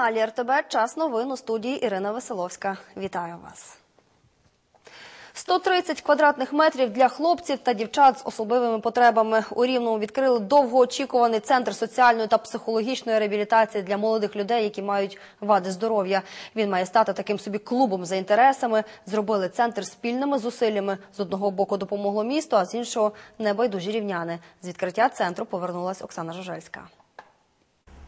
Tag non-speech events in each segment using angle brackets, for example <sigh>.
На телеканалі РТБ час новин у студії Ірина Веселовська. Вітаю вас. 130 квадратних метрів для хлопців та дівчат з особливими потребами. У Рівному відкрили довгоочікуваний центр соціальної та психологічної реабілітації для молодих людей, які мають вади здоров'я. Він має стати таким собі клубом за інтересами. Зробили центр спільними зусиллями. З одного боку допомогло місто, а з іншого небайдужі рівняни. З відкриття центру повернулась Оксана Жужельська.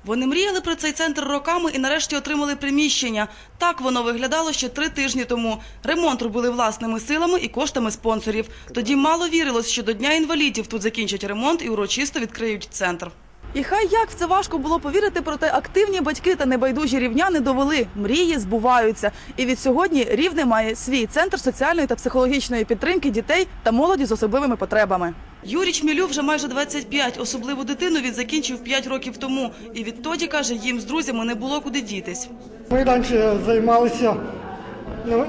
Вони мріяли про цей центр роками і нарешті отримали приміщення. Так воно виглядало ще три тижні тому. Ремонт робили власними силами і коштами спонсорів. Тоді мало вірилось, що до Дня інвалідів тут закінчать ремонт і урочисто відкриють центр. І хай як в це важко було повірити, проте активні батьки та небайдужі рівняни довели. Мрії збуваються. І від сьогодні Рівне має свій центр соціальної та психологічної підтримки дітей та молоді з особливими потребами. Юрій Чмілю вже майже 25. Особливу дитину він закінчив 5 років тому. І відтоді, каже, їм з друзями не було куди дітись. Ми раніше займалися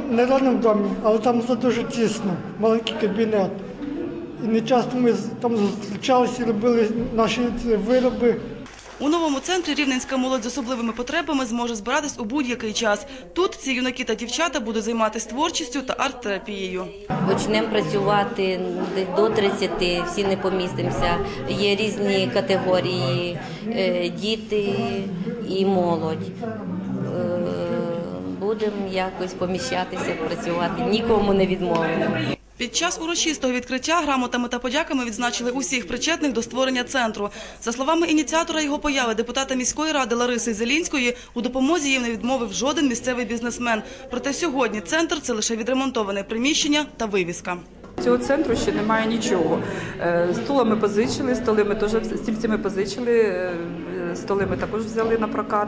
не в одному домі, але там все дуже тісно, маленький кабінет. І не часто ми з- там зустрічалися, робили наші вироби. У новому центрі рівненська молодь з особливими потребами зможе збиратись у будь-який час. Тут ці юнаки та дівчата будуть займатися творчістю та арт-терапією. Почнемо працювати до 30, всі не помістимося. Є різні категорії е, діти і молодь. Е, Будемо якось поміщатися, працювати, нікому не відмовимо. Під час урочистого відкриття грамотами та подяками відзначили усіх причетних до створення центру. За словами ініціатора його появи, депутата міської ради Лариси Зелінської, у допомозі їм не відмовив жоден місцевий бізнесмен. Проте сьогодні центр це лише відремонтоване приміщення та вивіска. Цього центру ще немає нічого. Е, Стула ми позичили, столи ми теж стільці ми позичили, е, столи ми також взяли на прокат.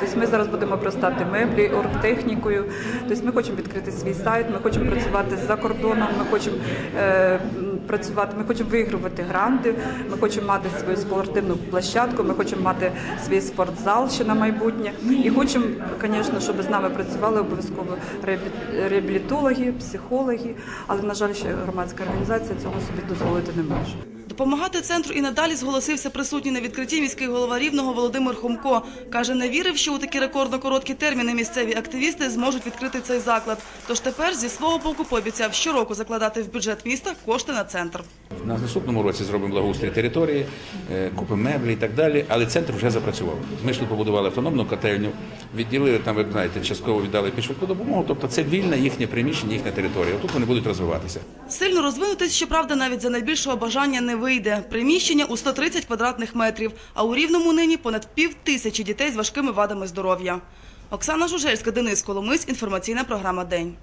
Тобто ми зараз будемо простати меблі, оргтехнікою. Тобто ми хочемо відкрити свій сайт, ми хочемо працювати за кордоном, ми хочемо е, працювати, ми хочемо вигравати гранти, ми хочемо мати свою спортивну площадку, ми хочемо мати свій спортзал ще на майбутнє. І хочемо, звісно, щоб з нами працювали обов'язково реабілітологи, психологи, але, на жаль, ще громадська організація цього собі дозволити не може. Допомагати центру і надалі зголосився присутній на відкритті міський голова Рівного Володимир Хомко. Каже, не вірив, що у такі рекордно короткі терміни місцеві активісти зможуть відкрити цей заклад. Тож тепер зі свого боку пообіцяв щороку закладати в бюджет міста кошти на центр. На наступному році зробимо благоустрій території, е, купимо меблі і так далі. Але центр вже запрацював. Ми ж побудували автономну котельню, відділили там, ви знаєте, частково віддали під допомогу. Тобто це вільне їхнє приміщення, їхня територія. Тут вони будуть розвиватися. Сильно розвинутись, щоправда, навіть за найбільшого бажання не вийде. Приміщення у 130 квадратних метрів, а у Рівному нині понад пів тисячі дітей з важкими вадами здоров'я. Оксана Жужельська, Денис Коломис, інформаційна програма «День».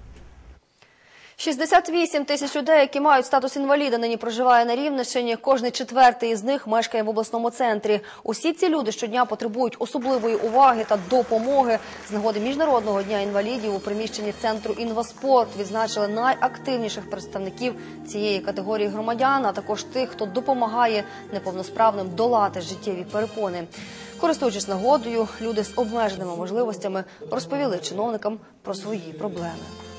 68 тисяч людей, які мають статус інваліда, нині проживає на Рівненщині. Кожний четвертий із них мешкає в обласному центрі. Усі ці люди щодня потребують особливої уваги та допомоги. З нагоди міжнародного дня інвалідів у приміщенні центру інваспорт відзначили найактивніших представників цієї категорії громадян, а також тих, хто допомагає неповносправним долати життєві перепони. Користуючись нагодою, люди з обмеженими можливостями розповіли чиновникам про свої проблеми.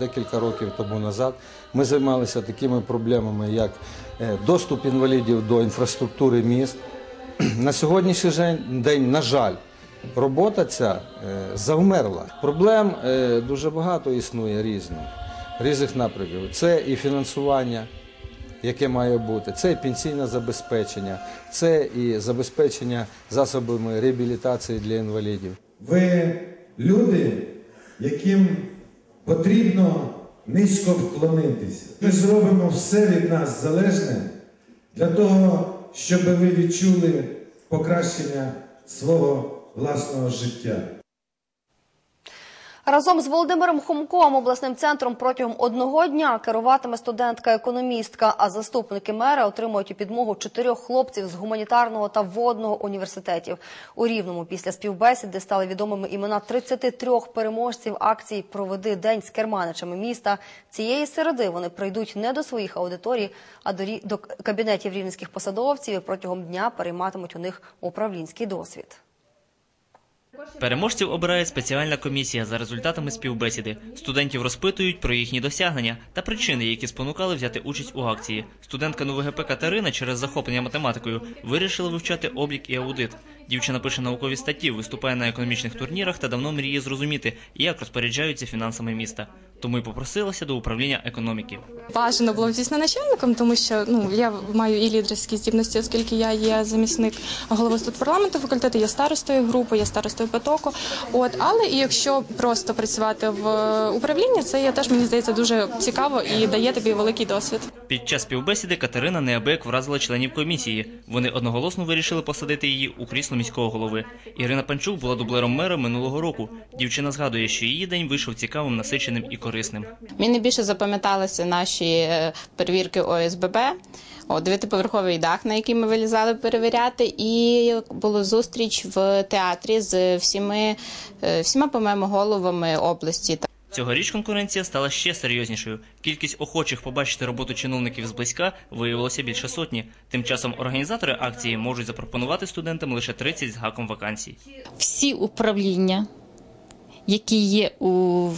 Декілька років тому назад ми займалися такими проблемами, як е, доступ інвалідів до інфраструктури міст. <clears throat> На сьогоднішній день, на жаль, робота ця е, завмерла. Проблем е, дуже багато існує різних, різних напрямків. Це і фінансування, яке має бути, це і пенсійне забезпечення, це і забезпечення засобами реабілітації для інвалідів. Ви люди, яким потрібно низько вклонитися. Ми зробимо все від нас залежне для того, щоб ви відчули покращення свого власного життя. Разом з Володимиром Хомком обласним центром протягом одного дня керуватиме студентка-економістка, а заступники мера отримують підмогу чотирьох хлопців з гуманітарного та водного університетів. У Рівному після співбесіди стали відомими імена 33 переможців акції «Проведи день з керманичами міста». Цієї середи вони прийдуть не до своїх аудиторій, а до кабінетів рівненських посадовців і протягом дня перейматимуть у них управлінський досвід. Переможців обирає спеціальна комісія за результатами співбесіди. Студентів розпитують про їхні досягнення та причини, які спонукали взяти участь у акції. Студентка НУВГП Катерина через захоплення математикою вирішила вивчати облік і аудит. Дівчина пише наукові статті, виступає на економічних турнірах та давно мріє зрозуміти, як розпоряджаються фінансами міста. Тому й попросилася до управління економіки. Бажано було, звісно, начальником, тому що ну я маю і лідерські здібності, оскільки я є замісник голови студпарламенту факультету, я старостою групи, я старостою потоку. От, але і якщо просто працювати в управлінні, це є теж мені здається дуже цікаво і дає тобі великий досвід. Під час співбесіди Катерина неабияк вразила членів комісії. Вони одноголосно вирішили посадити її у крісло міського голови. Ірина Панчук була дублером мера минулого року. Дівчина згадує, що її день вийшов цікавим, насиченим і корисним. Мені найбільше запам'яталися наші е, перевірки ОСББ, о, дев'ятиповерховий дах, на який ми вилізали перевіряти, і була зустріч в театрі з е, всіма, по-моєму, головами області. Цьогоріч конкуренція стала ще серйознішою. Кількість охочих побачити роботу чиновників зблизька виявилося більше сотні. Тим часом організатори акції можуть запропонувати студентам лише 30 з гаком вакансій. всі управління, які є у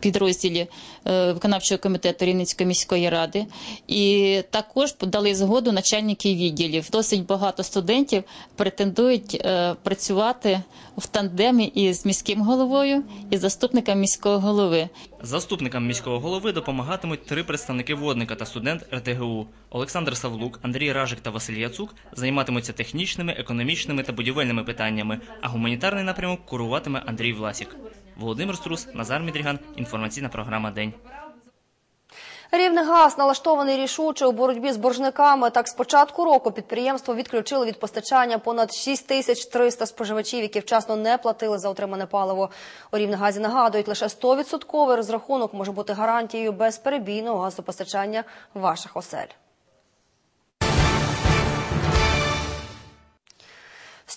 підрозділі е, виконавчого комітету Рівненської міської ради, і також подали згоду начальники відділів. Досить багато студентів претендують е, працювати в тандемі із міським головою і заступником міського голови. Заступникам міського голови допомагатимуть три представники водника та студент РТГУ. Олександр Савлук, Андрій Ражик та Василь Яцук займатимуться технічними, економічними та будівельними питаннями, а гуманітарний напрямок куруватиме Андрій Власік. Володимир Струс, Назар Мідріган. Інформаційна програма День. Рівнегаз налаштований рішуче у боротьбі з боржниками. Так, з початку року підприємство відключило від постачання понад 6300 споживачів, які вчасно не платили за отримане паливо. У Рівнегазі нагадують, лише 100% розрахунок може бути гарантією безперебійного газопостачання ваших осель.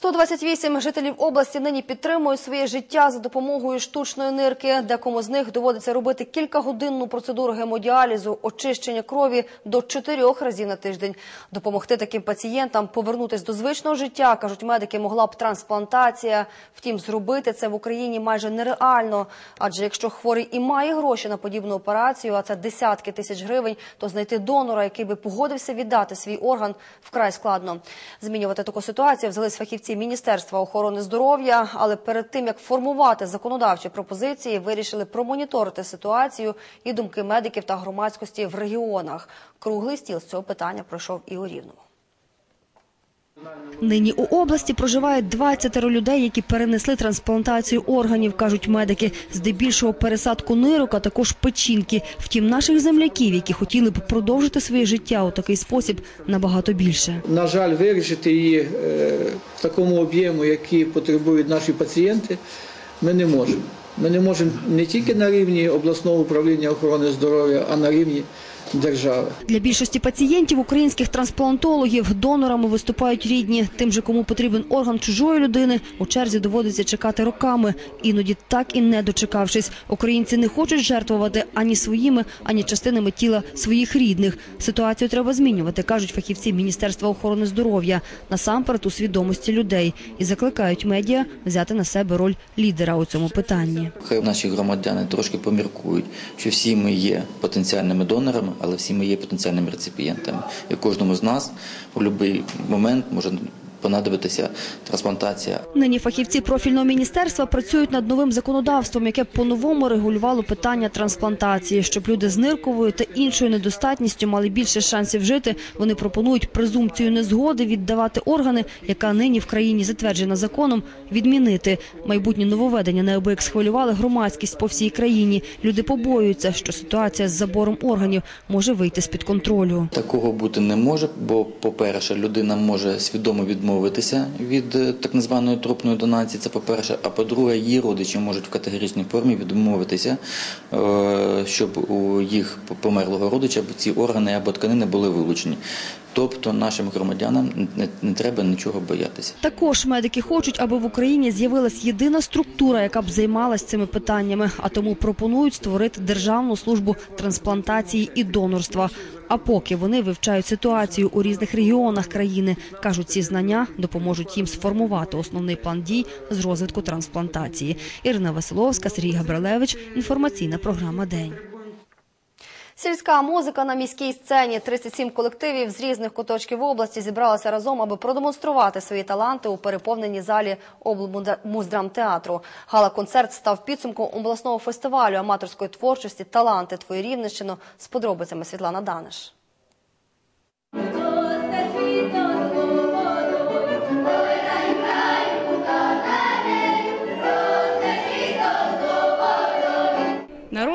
128 жителів області нині підтримують своє життя за допомогою штучної нирки. Декому з них доводиться робити кількагодинну процедуру гемодіалізу, очищення крові до чотирьох разів на тиждень. Допомогти таким пацієнтам повернутися до звичного життя, кажуть медики, могла б трансплантація. Втім, зробити це в Україні майже нереально. Адже якщо хворий і має гроші на подібну операцію, а це десятки тисяч гривень, то знайти донора, який би погодився віддати свій орган, вкрай складно. Змінювати таку ситуацію взялись фахівці Міністерства охорони здоров'я, але перед тим як формувати законодавчі пропозиції, вирішили промоніторити ситуацію і думки медиків та громадськості в регіонах. Круглий стіл з цього питання пройшов і у Рівному. Нині у області проживає 20 людей, які перенесли трансплантацію органів, кажуть медики. Здебільшого пересадку нирок, а також печінки. Втім, наших земляків, які хотіли б продовжити своє життя у такий спосіб, набагато більше. На жаль, вирішити її е, в такому об'єму, який потребують наші пацієнти, ми не можемо. Ми не можемо не тільки на рівні обласного управління охорони здоров'я, а на рівні держави. Для більшості пацієнтів українських трансплантологів донорами виступають рідні. Тим же, кому потрібен орган чужої людини, у черзі доводиться чекати роками. Іноді так і не дочекавшись. Українці не хочуть жертвувати ані своїми, ані частинами тіла своїх рідних. Ситуацію треба змінювати, кажуть фахівці Міністерства охорони здоров'я. Насамперед у свідомості людей і закликають медіа взяти на себе роль лідера у цьому питанні. Хай наші громадяни трошки поміркують, що всі ми є потенціальними донорами, але всі ми є потенціальними реципієнтами. І кожному з нас в будь-який момент може понадобитися трансплантація. Нині фахівці профільного міністерства працюють над новим законодавством, яке по-новому регулювало питання трансплантації. Щоб люди з нирковою та іншою недостатністю мали більше шансів жити, вони пропонують презумпцію незгоди віддавати органи, яка нині в країні затверджена законом, відмінити. Майбутнє нововведення неабияк схвилювали громадськість по всій країні. Люди побоюються, що ситуація з забором органів може вийти з-під контролю. Такого бути не може, бо, по-перше, людина може свідомо відмовитися від е, так званої трупної донації. Це по-перше, а по-друге, її родичі можуть в категоричній формі відмовитися, е, щоб у їх померлого родича ці органи або тканини були вилучені. Тобто нашим громадянам не треба нічого боятися. Також медики хочуть, аби в Україні з'явилась єдина структура, яка б займалась цими питаннями, а тому пропонують створити державну службу трансплантації і донорства. А поки вони вивчають ситуацію у різних регіонах країни, кажуть, ці знання допоможуть їм сформувати основний план дій з розвитку трансплантації. Ірина Василовська, Сергій Габрилевич. Інформаційна програма День. Сільська музика на міській сцені. 37 колективів з різних куточків області зібралися разом, аби продемонструвати свої таланти у переповненій залі облмуздрамтеатру. Гала-концерт став підсумком обласного фестивалю аматорської творчості «Таланти Твої Рівненщино» з подробицями Світлана Даниш.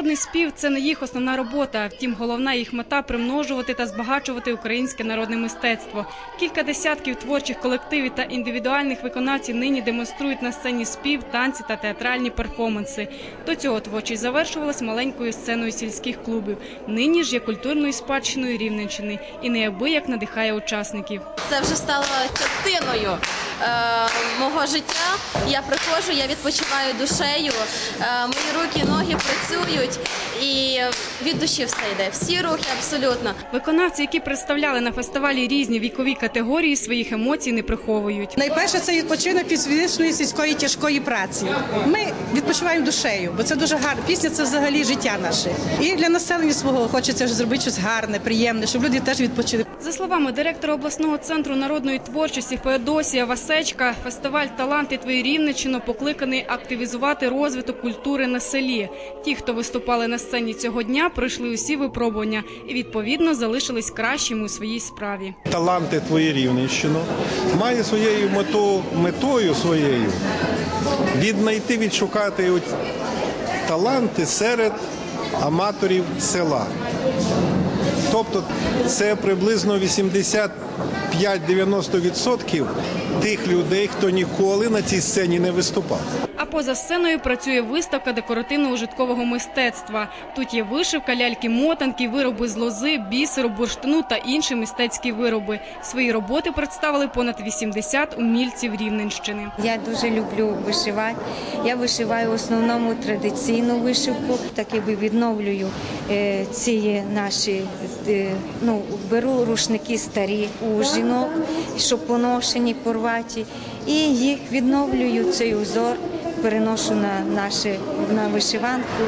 Народний спів це не їх основна робота. Втім, головна їх мета примножувати та збагачувати українське народне мистецтво. Кілька десятків творчих колективів та індивідуальних виконавців нині демонструють на сцені спів, танці та театральні перформанси. До цього творчість завершувалась маленькою сценою сільських клубів. Нині ж є культурною спадщиною Рівненщини і неабияк надихає учасників. Це вже стало частиною мого життя. Я приходжу, я відпочиваю душею, е, мої руки, ноги працюють і від душі все йде. Всі рухи абсолютно. Виконавці, які представляли на фестивалі різні вікові категорії, своїх емоцій не приховують. Найперше це відпочинок від фізичної сільської тяжкої праці. Ми відпочиваємо душею, бо це дуже гарно. Пісня це взагалі життя наше. І для населення свого хочеться ж зробити щось гарне, приємне, щоб люди теж відпочили. За словами директора обласного центру народної творчості Феодосія Васечка, фестиваль Таланти твої Рівненщино покликаний активізувати розвиток культури на селі. Ті, хто виступали на сцені цього дня, пройшли усі випробування і відповідно залишились кращими у своїй справі. таланти твої Рівненщину має своєю мету, метою своєю віднайти, відшукати таланти серед аматорів села. Тобто це приблизно 85-90% тих людей, хто ніколи на цій сцені не виступав. А поза сценою працює виставка декоративно-ужиткового мистецтва. Тут є вишивка, ляльки-мотанки, вироби з лози, бісеру, бурштину та інші мистецькі вироби. Свої роботи представили понад 80 умільців Рівненщини. Я дуже люблю вишивати. Я вишиваю в основному традиційну вишивку, так якби відновлюю е, ці наші, е, ну, беру рушники старі у жінок, що поношені, порваті, і їх відновлюю цей узор, переношу на наші на вишиванку,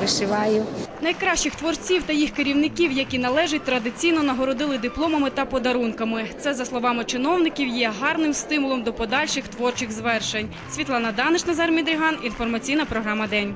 вишиваю. Найкращих творців та їх керівників, які належать, традиційно нагородили дипломами та подарунками. Це, за словами чиновників, є гарним стимулом до подальших творчих звершень. Світлана Даниш, Назар Мідріган, інформаційна програма День.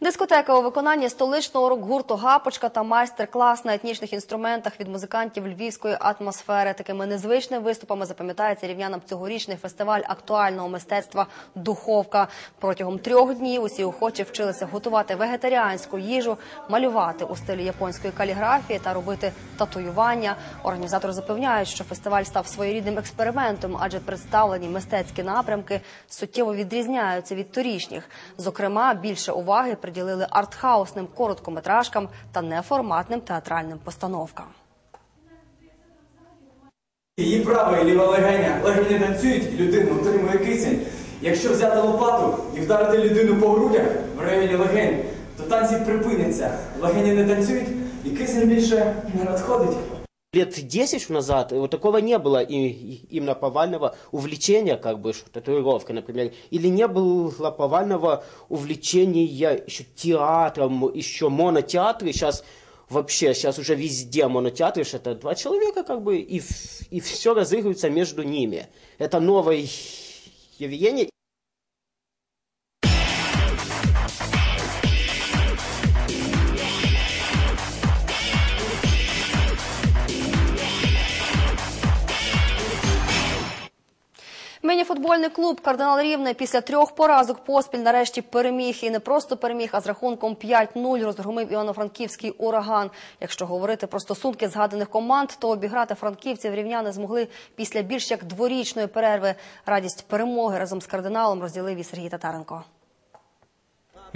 Дискотека у виконанні столичного рок-гурту «Гапочка» та майстер-клас на етнічних інструментах від музикантів львівської атмосфери. Такими незвичними виступами запам'ятається рівнянам цьогорічний фестиваль актуального мистецтва «Духовка». Протягом трьох днів усі охочі вчилися готувати вегетаріанську їжу, малювати у стилі японської каліграфії та робити татуювання. Організатори запевняють, що фестиваль став своєрідним експериментом, адже представлені мистецькі напрямки суттєво відрізняються від торішніх. Зокрема, більше уваги приділили артхаусним короткометражкам та неформатним театральним постановкам. Її права і ліва легеня. Легені танцюють, і людина отримує кисень. Якщо взяти лопату і вдарити людину по грудях в районі легень, то танці припиняться. Легені не танцюють, і кисень більше не надходить. Лет 10 назад вот такого не было и, и- именно повального увлечения, как бы, татуировкой, например, или не было повального увлечения еще театром, еще монотеатры, сейчас вообще, сейчас уже везде монотеатры, это два человека, как бы, и, и все разыгрывается между ними. Это новое явление. Міні-футбольний клуб «Кардинал Рівне» після трьох поразок поспіль нарешті переміг. І не просто переміг, а з рахунком 5-0 розгромив Івано-Франківський «Ураган». Якщо говорити про стосунки згаданих команд, то обіграти франківців рівняни змогли після більш як дворічної перерви. Радість перемоги разом з «Кардиналом» розділив і Сергій Татаренко.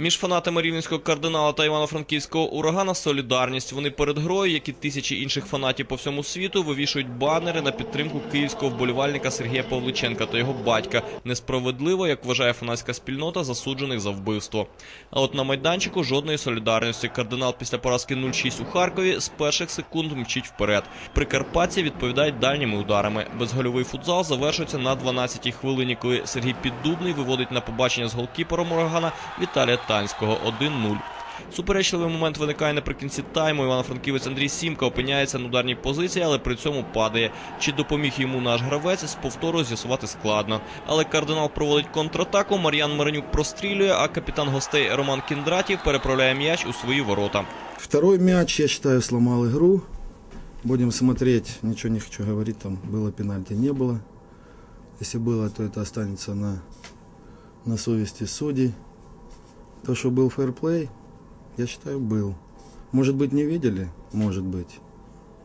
Між фанатами рівненського кардинала та івано-франківського урагана солідарність. Вони перед грою, як і тисячі інших фанатів по всьому світу, вивішують банери на підтримку київського вболівальника Сергія Павличенка та його батька. Несправедливо, як вважає фанатська спільнота, засуджених за вбивство. А от на майданчику жодної солідарності. Кардинал після поразки 0-6 у Харкові з перших секунд мчить вперед. Прикарпатці відповідають дальніми ударами. Безгольовий футзал завершується на 12-й хвилині, коли Сергій Піддубний виводить на побачення з голкіпером урагана Віталія Танського 1-0. Суперечливий момент виникає наприкінці тайму. Івано-Франківець Андрій Сімка опиняється на ударній позиції, але при цьому падає. Чи допоміг йому наш гравець, з повтору з'ясувати складно. Але кардинал проводить контратаку, Мар'ян Маринюк прострілює, а капітан гостей Роман Кіндратів переправляє м'яч у свої ворота. Второй мяч, я считаю, сломал игру. Будем смотреть, ничего не хочу говорить, там было пенальти, не было. Если было, то это останется на, на совести судей. То, что был фэрплей, я считаю, был. Может быть, не видели? Может быть.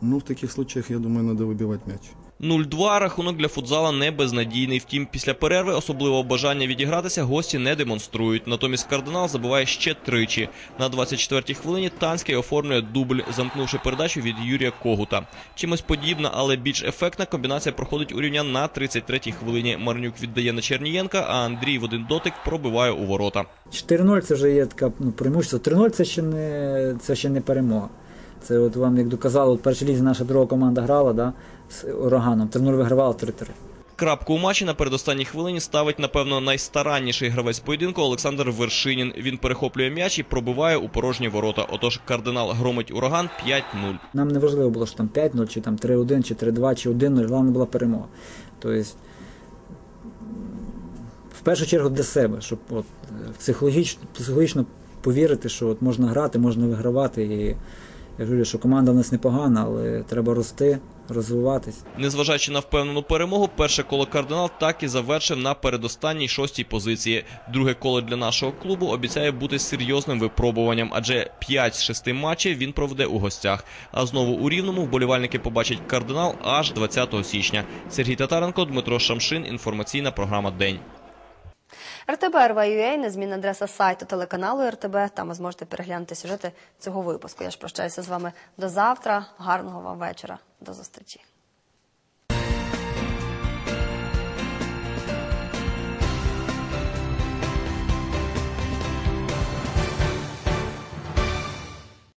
Ну, в таких случаях, я думаю, надо выбивать мяч. 0-2 рахунок для футзала не безнадійний. Втім, після перерви особливого бажання відігратися гості не демонструють. Натомість кардинал забиває ще тричі. На 24-й хвилині Танський оформлює дубль, замкнувши передачу від Юрія Когута. Чимось подібна, але більш ефектна комбінація проходить у рівня на 33-й хвилині. Марнюк віддає на Чернієнка, а Андрій в один дотик пробиває у ворота. 4-0 це вже є така ну, преимущество. 3-0 це ще не це ще не перемога. Це от вам, як доказали, от першій лізі наша друга команда грала да, з ураганом. 3-0 вигравала 3-3. Крапку у матчі на передостанній хвилині ставить, напевно, найстаранніший гравець поєдинку Олександр Вершинін. Він перехоплює м'яч і пробиває у порожні ворота. Отож, кардинал громить ураган 5-0. Нам не важливо було, що там 5-0, чи там 3-1, чи 3-2, чи 1-0. Головне була перемога. Тобто, в першу чергу для себе, щоб от, психологічно, психологічно повірити, що от можна грати, можна вигравати. І я говорю, що команда в нас непогана, але треба рости, розвиватись. Незважаючи на впевнену перемогу, перше коло кардинал так і завершив на передостанній шостій позиції. Друге коло для нашого клубу обіцяє бути серйозним випробуванням, адже 5 з 6 матчів він проведе у гостях. А знову у рівному вболівальники побачать кардинал аж 20 січня. Сергій Татаренко, Дмитро Шамшин. Інформаційна програма День. РТБ незмінна адреса сайту телеканалу РТБ. Там ви зможете переглянути сюжети цього випуску. Я ж прощаюся з вами до завтра. Гарного вам вечора. До зустрічі.